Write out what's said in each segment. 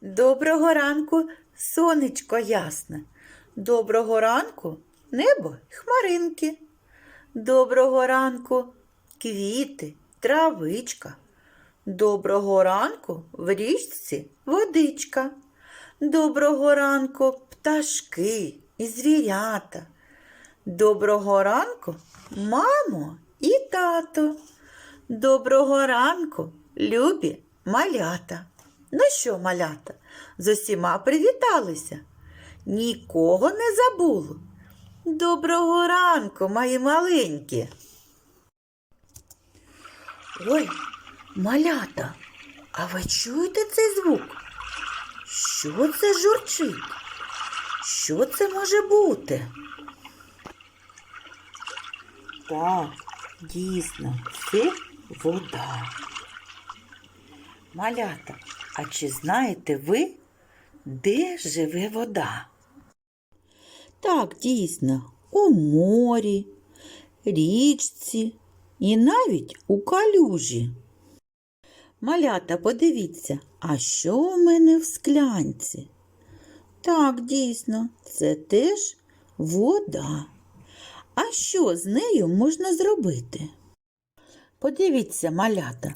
Доброго ранку, сонечко ясне. Доброго ранку, небо й хмаринки. Доброго ранку, квіти, травичка. Доброго ранку в річці водичка. Доброго ранку, пташки і звірята. Доброго ранку, мамо і тато. Доброго ранку, любі малята. Ну що, малята, з усіма привіталися? Нікого не забули. Доброго ранку, мої маленькі. Ой, малята, а ви чуєте цей звук? Що це журчить? Що це може бути? Так, дійсно, це вода. Малята, а чи знаєте ви, де живе вода? Так, дійсно, у морі, річці і навіть у калюжі. Малята, подивіться, а що у мене в склянці? Так, дійсно, це теж вода. А що з нею можна зробити? Подивіться, малята,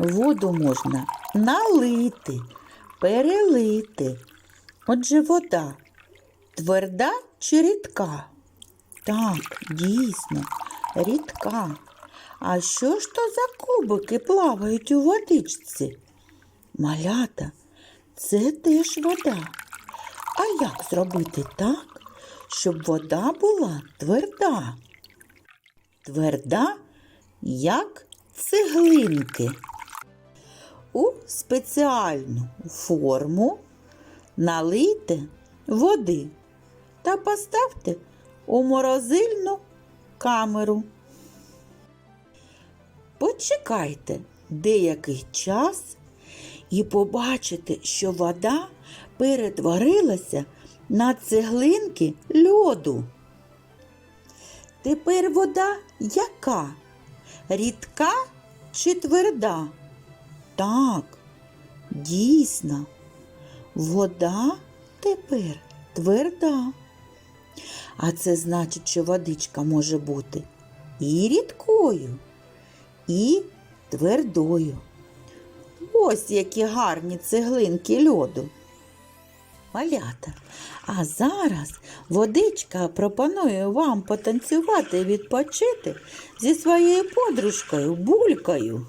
воду можна налити, перелити. Отже, вода тверда чи рідка? Так, дійсно, рідка. А що ж то за кубики плавають у водичці? Малята, це теж вода. А як зробити так, щоб вода була тверда? Тверда, як цеглинки. У спеціальну форму налийте води та поставте у морозильну камеру. Почекайте деякий час і побачите, що вода перетворилася на цеглинки льоду. Тепер вода яка? Рідка чи тверда? Так, дійсно, вода тепер тверда. А це значить, що водичка може бути і рідкою, і твердою. Ось які гарні цеглинки льоду. Малята, а зараз водичка пропонує вам потанцювати і відпочити зі своєю подружкою булькою.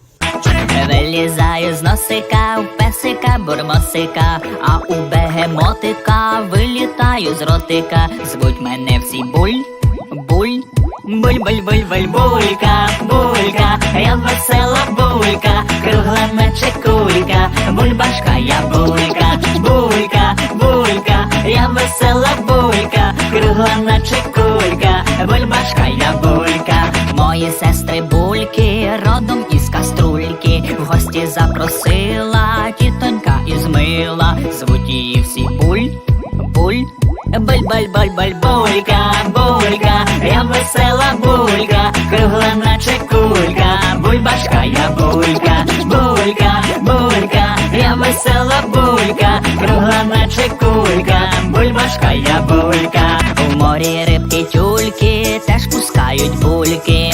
Вилізаю з носика, у песика бурмосика, а у бегемотика вилітаю з ротика. Звуть мене всі буль, буль, буль, буль, буль, буль, булька, булька, я весела булька, кругла наче кулька, бульбашка, я булька, булька, булька, я весела булька, кругла кулька, гості тітонька із мила, звуть її всі буль, буль. Буль, булька, булька, я весела булька, кругла наче кулька, бульбашка, я булька, булька, булька, я весела булька, кругла наче кулька, бульбашка, я булька, у морі рибки тюльки теж пускають бульки.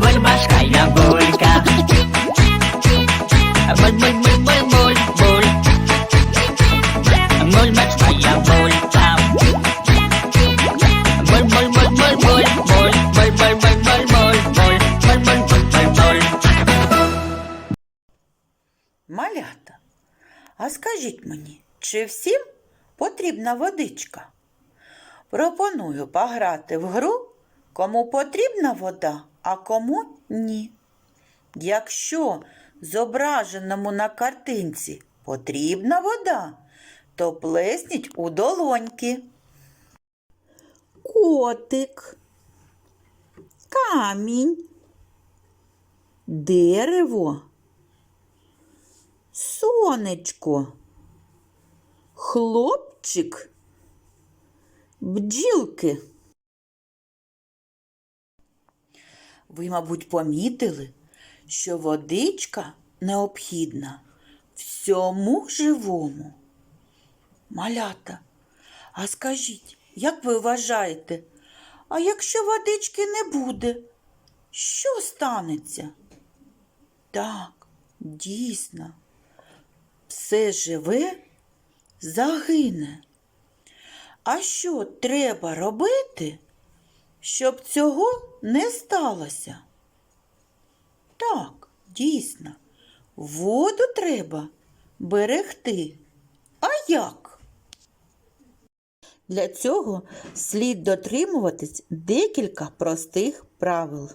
бульбашка, я булька. Буль-буль-буль-буль-буль-буль. Бульбашка, я булька. Буль, буль, буль, буль, буль, буль, буль, буль, буль, буль, буль, буль, буль, буль, буль, буль, буль. Малята, а скажіть мені, чи всім потрібна водичка? Пропоную пограти в гру, кому потрібна вода, а кому ні. Якщо зображеному на картинці потрібна вода, то плесніть у долоньки. Котик, камінь, дерево, сонечко, хлопчик, бджілки. Ви, мабуть, помітили, що водичка необхідна всьому живому. Малята, а скажіть, як ви вважаєте, а якщо водички не буде, що станеться? Так, дійсно, все живе загине. А що треба робити, щоб цього не сталося? Так, дійсно, воду треба берегти. А як? Для цього слід дотримуватись декілька простих правил.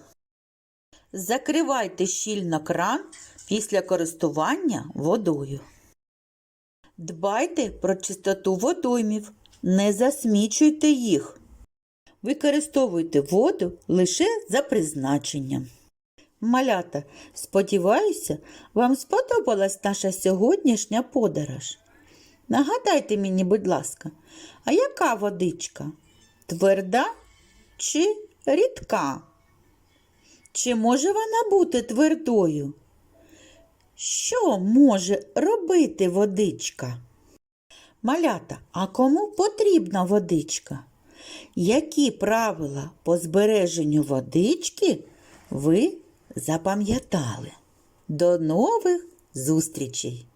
Закривайте щільно кран після користування водою. Дбайте про чистоту водоймів, не засмічуйте їх. Використовуйте воду лише за призначенням. Малята, сподіваюся, вам сподобалась наша сьогоднішня подорож. Нагадайте мені, будь ласка, а яка водичка? Тверда чи рідка? Чи може вона бути твердою? Що може робити водичка? Малята, а кому потрібна водичка? Які правила по збереженню водички ви запам'ятали? До нових зустрічей!